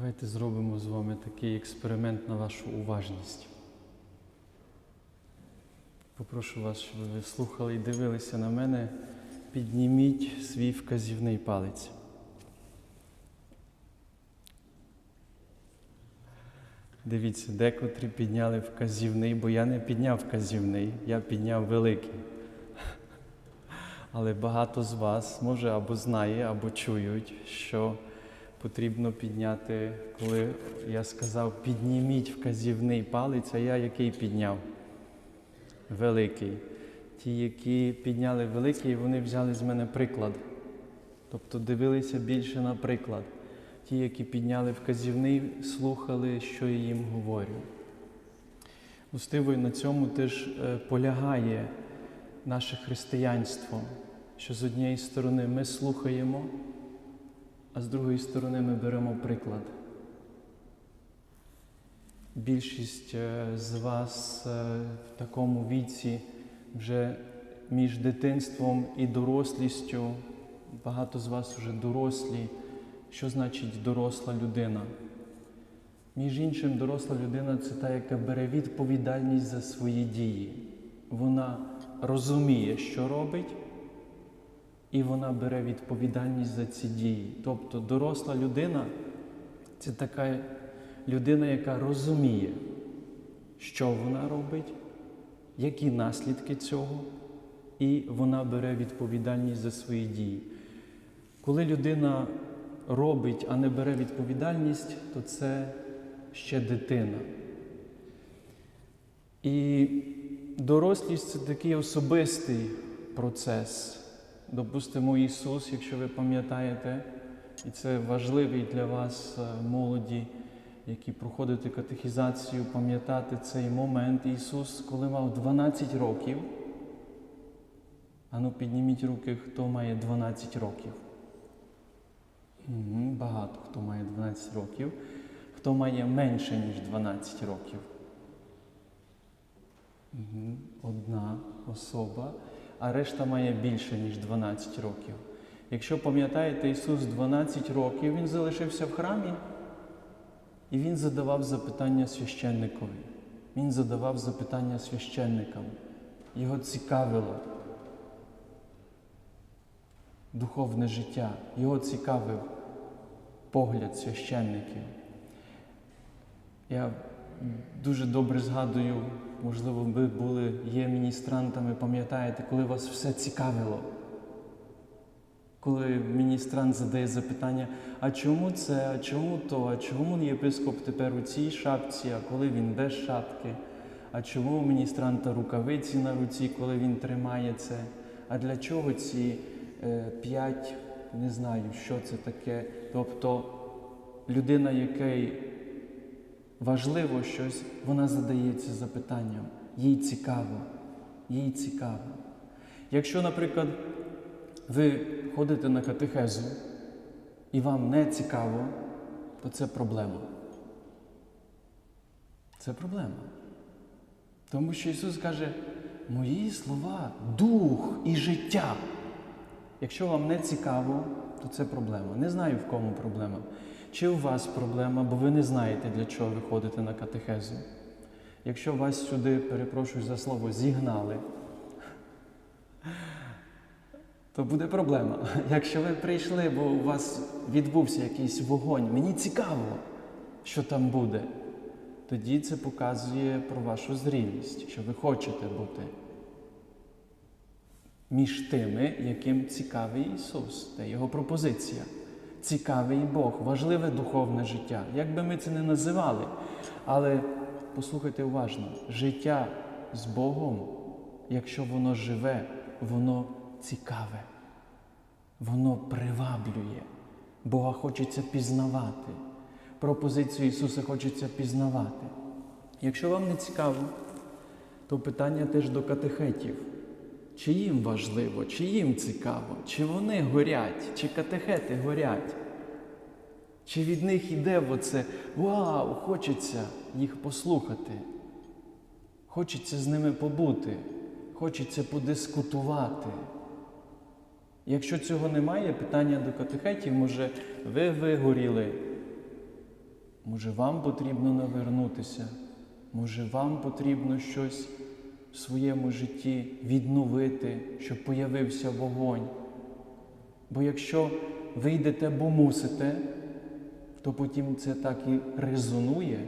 Давайте зробимо з вами такий експеримент на вашу уважність. Попрошу вас, щоб ви слухали і дивилися на мене. Підніміть свій вказівний палець. Дивіться, декотрі підняли вказівний, бо я не підняв вказівний, я підняв великий. Але багато з вас може або знає, або чують, що потрібно підняти, коли я сказав, підніміть вказівний палець, а я який підняв? Великий. Ті, які підняли великий, вони взяли з мене приклад. Тобто дивилися більше на приклад. Ті, які підняли вказівний, слухали, що я їм говорю. Властиво, на цьому теж е, полягає наше християнство, що з однієї сторони ми слухаємо, а з другої сторони ми беремо приклад. Більшість е, з вас е, в такому віці вже між дитинством і дорослістю, багато з вас вже дорослі. Що значить доросла людина? Між іншим, доросла людина це та, яка бере відповідальність за свої дії. Вона розуміє, що робить, і вона бере відповідальність за ці дії. Тобто доросла людина це така людина, яка розуміє, що вона робить, які наслідки цього, і вона бере відповідальність за свої дії. Коли людина робить, а не бере відповідальність, то це ще дитина. І дорослість це такий особистий процес. Допустимо, Ісус, якщо ви пам'ятаєте, і це важливий для вас, е, молоді, які проходите катехізацію, пам'ятати цей момент. Ісус, коли мав 12 років, ану підніміть руки, хто має 12 років. Багато хто має 12 років, хто має менше, ніж 12 років. Одна особа, а решта має більше, ніж 12 років. Якщо пам'ятаєте, Ісус 12 років, Він залишився в храмі і Він задавав запитання священникові. Він задавав запитання священникам. Його цікавило духовне життя. Його цікавив погляд священників. Я дуже добре згадую, можливо, ви були є міністрантами, пам'ятаєте, коли вас все цікавило. Коли міністрант задає запитання, а чому це, а чому то, а чому єпископ тепер у цій шапці, а коли він без шапки, а чому у міністранта рукавиці на руці, коли він тримає це? А для чого ці е, п'ять, не знаю, що це таке. Тобто людина, якій важливо щось, вона задається запитанням. Їй цікаво. Їй цікаво. Якщо, наприклад, ви ходите на катехезу і вам не цікаво, то це проблема. Це проблема. Тому що Ісус каже, мої слова дух і життя. Якщо вам не цікаво, то це проблема. Не знаю, в кому проблема. Чи у вас проблема, бо ви не знаєте, для чого ви ходите на катехезу. Якщо вас сюди, перепрошую за слово, зігнали, то буде проблема. Якщо ви прийшли, бо у вас відбувся якийсь вогонь, мені цікаво, що там буде, тоді це показує про вашу зрілість, що ви хочете бути між тими, яким цікавий Ісус, це Його пропозиція. Цікавий Бог, важливе духовне життя. Як би ми це не називали. Але послухайте уважно, життя з Богом, якщо воно живе, воно цікаве, воно приваблює. Бога хочеться пізнавати. Пропозицію Ісуса хочеться пізнавати. Якщо вам не цікаво, то питання теж до катехетів. Чи їм важливо, чи їм цікаво, чи вони горять, чи катехети горять, чи від них іде оце вау, хочеться їх послухати, хочеться з ними побути, хочеться подискутувати. Якщо цього немає, питання до катехетів, може, ви вигоріли, Може, вам потрібно навернутися, може, вам потрібно щось в своєму житті відновити, щоб появився вогонь. Бо якщо ви йдете, бо мусите, то потім це так і резонує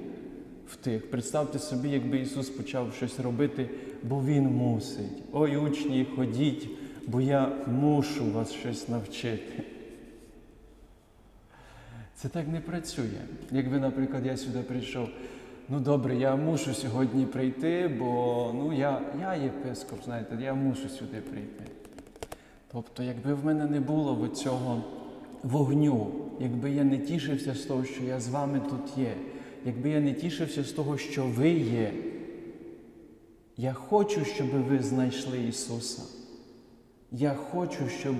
в тих. Представте собі, якби Ісус почав щось робити, бо Він мусить. Ой, учні, ходіть, бо я мушу вас щось навчити. Це так не працює. Якби, наприклад, я сюди прийшов, ну добре, я мушу сьогодні прийти, бо ну, я, я єпископ, знаєте, я мушу сюди прийти. Тобто, якби в мене не було цього вогню, якби я не тішився з того, що я з вами тут є, якби я не тішився з того, що ви є, я хочу, щоб ви знайшли Ісуса. Я хочу, щоб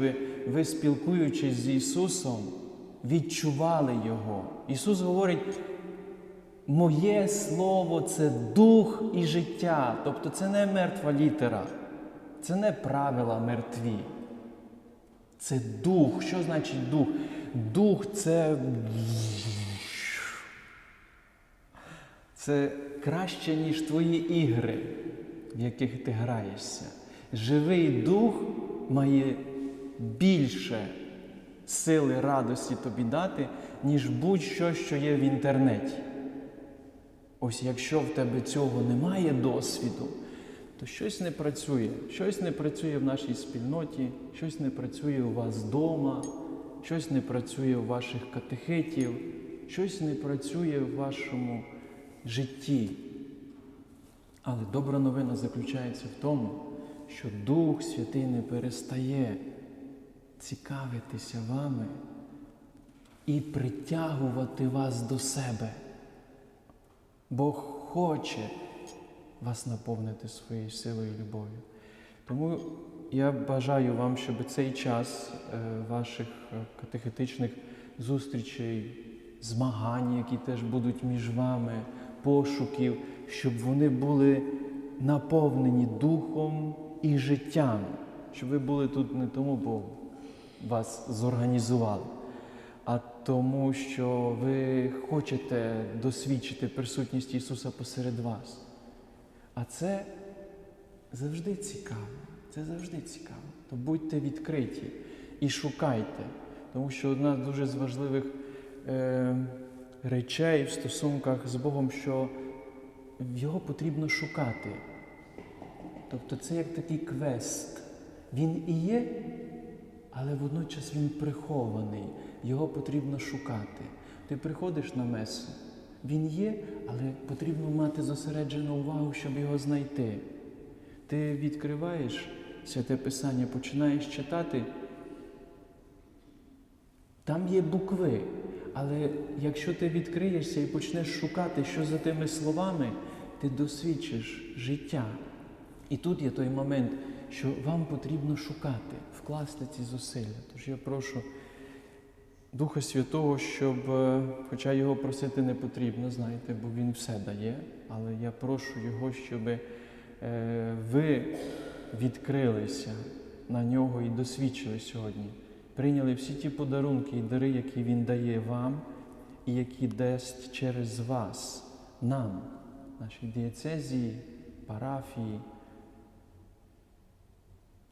ви, спілкуючись з Ісусом, відчували Його. Ісус говорить, моє Слово це дух і життя. Тобто це не мертва літера, це не правила мертві. Це дух. Що значить дух? Дух це. Це краще, ніж твої ігри, в яких ти граєшся. Живий дух має більше сили радості тобі дати, ніж будь-що, що є в інтернеті. Ось якщо в тебе цього немає досвіду, то щось не працює. Щось не працює в нашій спільноті, щось не працює у вас вдома, щось не працює у ваших катехитів, щось не працює в вашому житті. Але добра новина заключається в тому, що Дух Святий не перестає цікавитися вами і притягувати вас до себе. Бог хоче вас наповнити своєю силою і любов'ю. Тому я бажаю вам, щоб цей час е, ваших е, катехетичних зустрічей, змагань, які теж будуть між вами, пошуків, щоб вони були наповнені духом і життям, щоб ви були тут не тому, бо вас зорганізували, тому, що ви хочете досвідчити присутність Ісуса посеред вас. А це завжди цікаво. Це завжди цікаво. То будьте відкриті і шукайте. Тому що одна з дуже важливих е, речей в стосунках з Богом, що його потрібно шукати. Тобто це як такий квест. Він і є, але водночас він прихований. Його потрібно шукати. Ти приходиш на месу, він є, але потрібно мати зосереджену увагу, щоб його знайти. Ти відкриваєш святе Писання, починаєш читати. Там є букви, але якщо ти відкриєшся і почнеш шукати, що за тими словами, ти досвідчиш життя. І тут є той момент, що вам потрібно шукати, вкласти ці зусилля. Тож я прошу Духа Святого, щоб, е, хоча його просити не потрібно, знаєте, бо Він все дає, але я прошу Його, щоб е, ви відкрилися на нього і досвідчили сьогодні. Прийняли всі ті подарунки і дари, які Він дає вам, і які дасть через вас, нам, нашій дієцезії, парафії,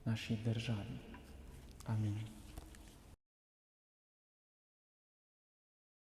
нашій державі. Амінь.